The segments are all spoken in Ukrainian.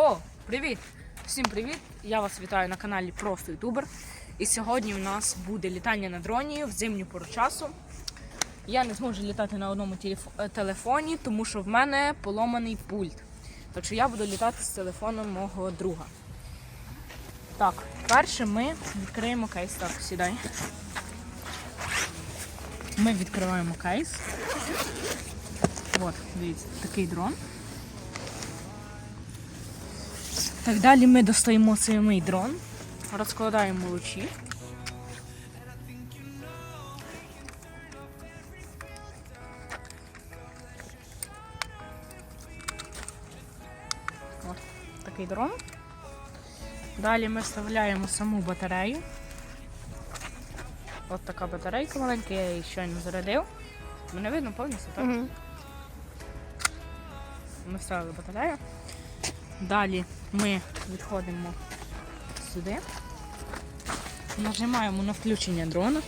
О, привіт! Всім привіт! Я вас вітаю на каналі Просто Ютубер. І сьогодні у нас буде літання на дроні в зимню пору часу. Я не зможу літати на одному е, телефоні, тому що в мене поломаний пульт. Так що я буду літати з телефоном мого друга. Так, перше ми відкриємо кейс. Так, сідай. Ми відкриваємо кейс. От, дивіться, такий дрон. Так, далі ми достаємо цей мій дрон, розкладаємо лучі. От такий дрон. Далі ми вставляємо саму батарею. От така батарейка маленька, я її щойно зарядив. Мене видно повністю, так? Угу. Ми вставили батарею. Далі ми відходимо сюди. Нажимаємо на включення дрона.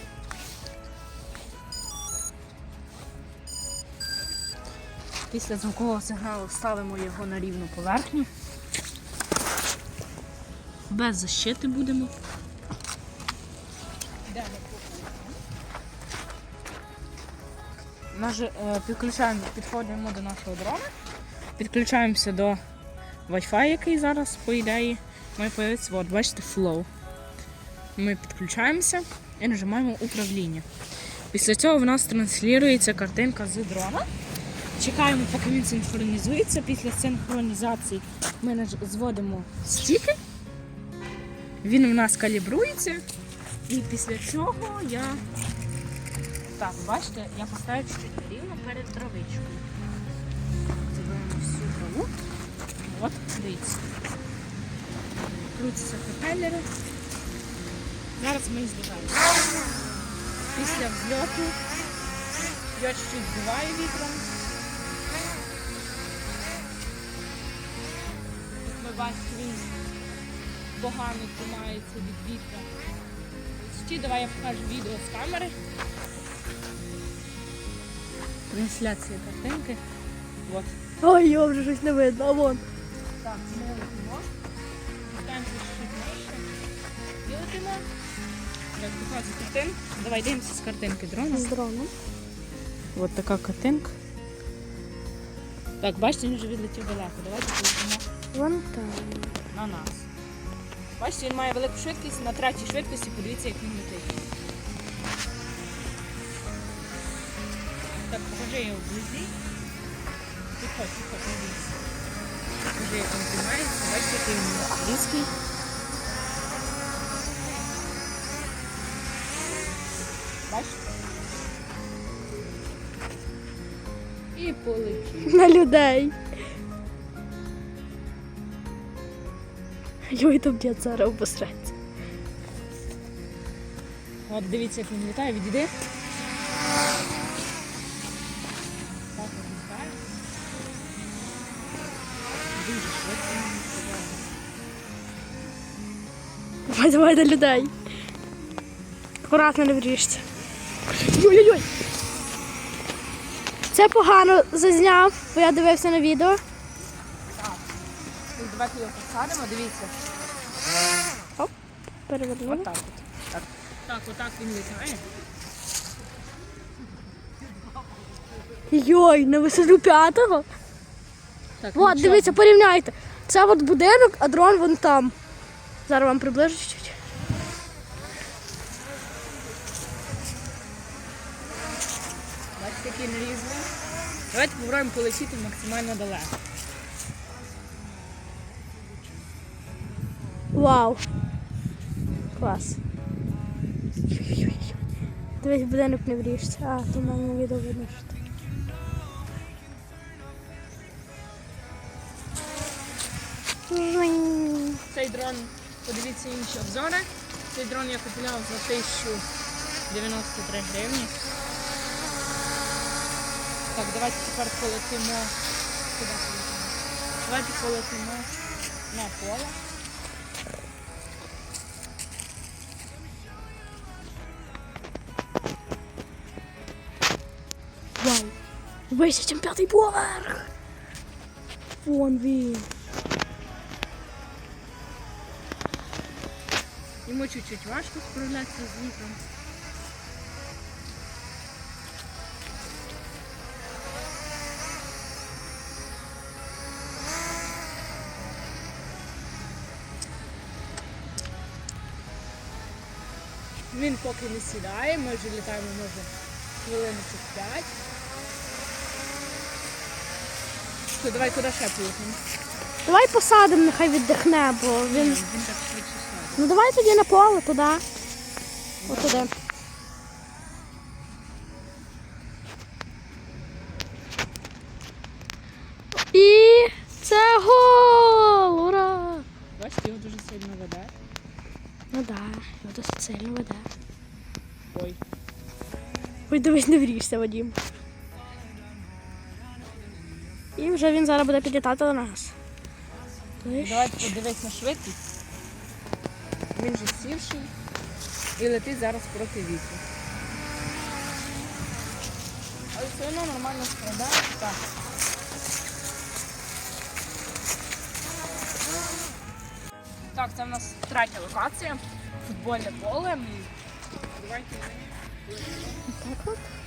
Після звукового сигналу ставимо його на рівну поверхню. Без защити будемо. Наже, е, підключаємо, підходимо до нашого дрона, підключаємося до Wi-Fi, який зараз, по ідеї, має появитися. От, бачите, flow. Ми підключаємося і нажимаємо управління. Після цього в нас транслюється картинка з дрона. Чекаємо, поки він синхронізується. Після синхронізації ми зводимо стіки. Він у нас калібрується. І після цього я. Так, бачите, я поставив чуть рівно перед травичкою. Заберемо всю траву. От, дивіться. Крутяться пропелери. Зараз ми їх збираємо. Після взльоту я чуть збиваю вітром. Як ви бачите, він погано тримається від вітра. Ще давай я покажу відео з камери. Трансляція картинки. От. Ой, його вже щось не видно, а вон. Так, летимо. Спускаємося чуть. Так, показую картинку. Давай дивимося з картинки дрона. З дроном. Ось така картинка. Так, бачите, він вже відлетів далеко. Давайте полетимо Вон там. на нас. Бачите, він має велику швидкість, на третій швидкості подивіться, як він летить. Так, покажи його вблизі. Підходь, підходь, не Покажи, як він тримається. Бачите, який він різкий. Бачите? І полетів. На людей. Йой, там дід зараз обосреться. От дивіться, як він літає, відійди. Давай, давай на людей. Акуратно не вріжся. Йой-йой-йой. Це погано зазняв, бо я дивився на відео. Давайте його посадимо, дивіться. Перевернули. Отак от. Так. Так, отак він літає. Йой, на висоту п'ятого. Так, От, нічого. дивіться, порівняйте. Це от будинок, а дрон вон там. Зараз вам приближу чуть-чуть. Бачите, який він різний. Давайте попробуємо полетіти максимально далеко. Вау. Клас. Дивись, будинок не вріжся. А, то в мене відео видно, що так. Цей дрон, подивіться інші обзори. Цей дрон я купував за 1093 гривні. Так, давайте тепер полетимо. Давайте полетимо на поле. Вау. Вище, ніж п'ятий поверх. Вон він. Йому чуть-чуть важко справлятися з вітром. Він поки не сідає, ми вже літаємо може хвилиночок 5. То давай куди ще поїхемо? Давай посадимо, нехай віддихне, бо Він, він. так швидше. Ну давай тоді на поле туди. Отуди. І це гол! Ура! Бачите, його дуже сильно веде. Ну да, його досить сильно веде. Ой. Ой, дивись, не вріжся, Вадім. І вже він зараз буде підлітати до нас. Давайте подивись на швидкість. Він же сівший і летить зараз проти вітру. Але все одно нормально складає. Так. Так, це в нас третя локація. Футбольне поле. Давайте.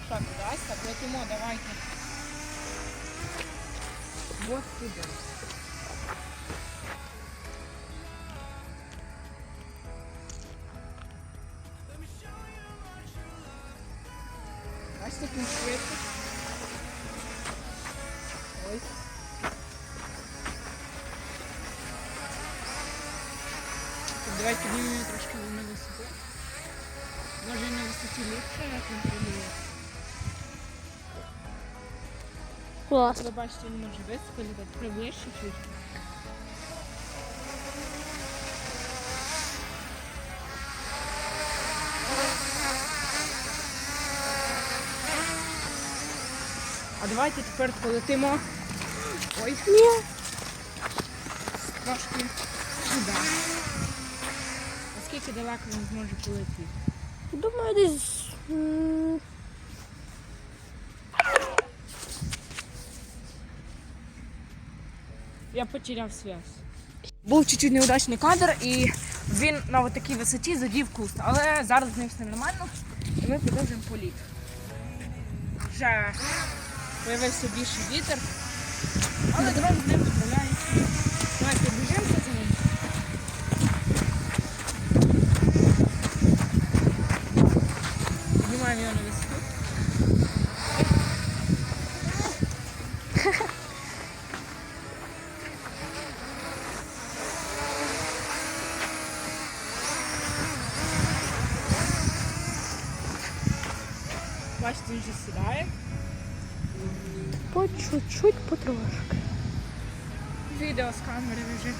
Так так, летимо, давайте. Вот туди. Бачите, як він швидко. Ой. Так, Давай піднімемо трошки на висоту. Може і на висоті ліпше, як він прямує. Клас. Ви бачите, він може високо літати, приближче чуть. А давайте тепер полетимо. Ой, Ні. трошки сюди. Наскільки далеко він зможе полетіти? Думаю, десь. Я потеряв зв'язь. Був чуть-чуть неудачний кадр і він на такій висоті задів куст, але зараз з ним все нормально і ми продовжуємо політ. Вже появився більший вітер, але дрон з ним справляється. Давайте біжимося за ним. Піднімаємо його на висоту. Бачите, він вже сідає. Чуть-чуть, потрошки. Відео з камери лежить.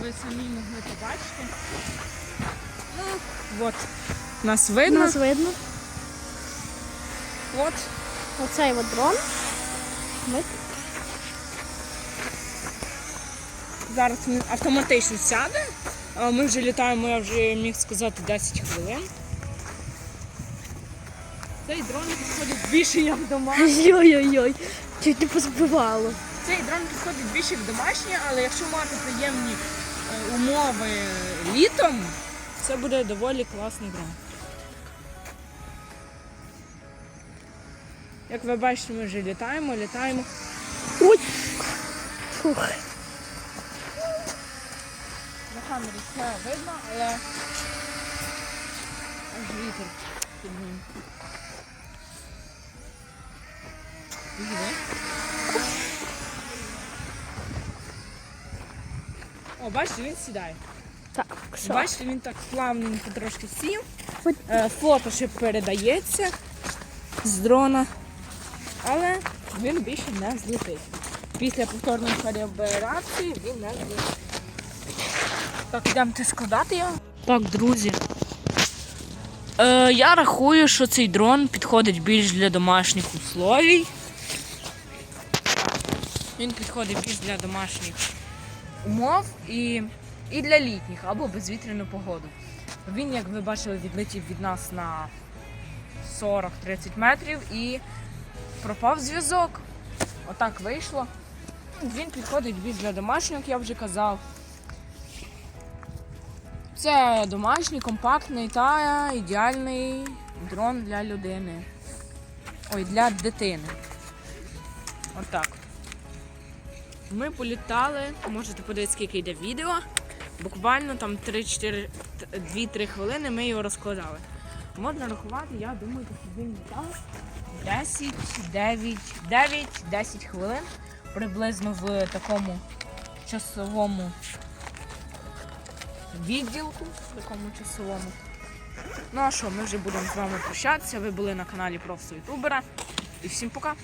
Ви самі могли побачити. Ну, от. Нас видно. Нас видно. От. Оцей от дрон. Ми Зараз він автоматично сяде. Ми вже літаємо, я вже міг сказати, 10 хвилин. Цей дрон підходить більше як домашній. Ой-ой-ой. Чуть не позбивало. Цей дрон підходить більше як домашній, але якщо мати приємні е, умови літом, це буде доволі класний дрон. Як ви бачите, ми вже літаємо, літаємо. Ой. Фух. На камері все видно, але аж вітер під ним. О, бачите, він сідає. Так, все. Бачите, він так плавненько трошки сів. Е, Фото ще передається з дрона, але він більше не злетить. Після повторної реакції він не злетить. Так, йдемо складати його. Так, друзі. Е, я рахую, що цей дрон підходить більш для домашніх условій. Він підходить більш для домашніх умов і, і для літніх або безвітряну погоду. Він, як ви бачили, відлетів від нас на 40-30 метрів і пропав зв'язок. Отак вийшло. Він підходить більш для домашніх, як я вже казав. Це домашній, компактний та ідеальний дрон для людини. Ой, для дитини. Отак. Ми політали, можете подивитися, скільки йде відео. Буквально там 3-4, 2-3 хвилини ми його розкладали. Можна рахувати, я думаю, що він літав 10, 9, 9, 10 хвилин приблизно в такому часовому відділку, в такому часовому. Ну а що, ми вже будемо з вами прощатися. Ви були на каналі Просто Ютубера. І всім пока!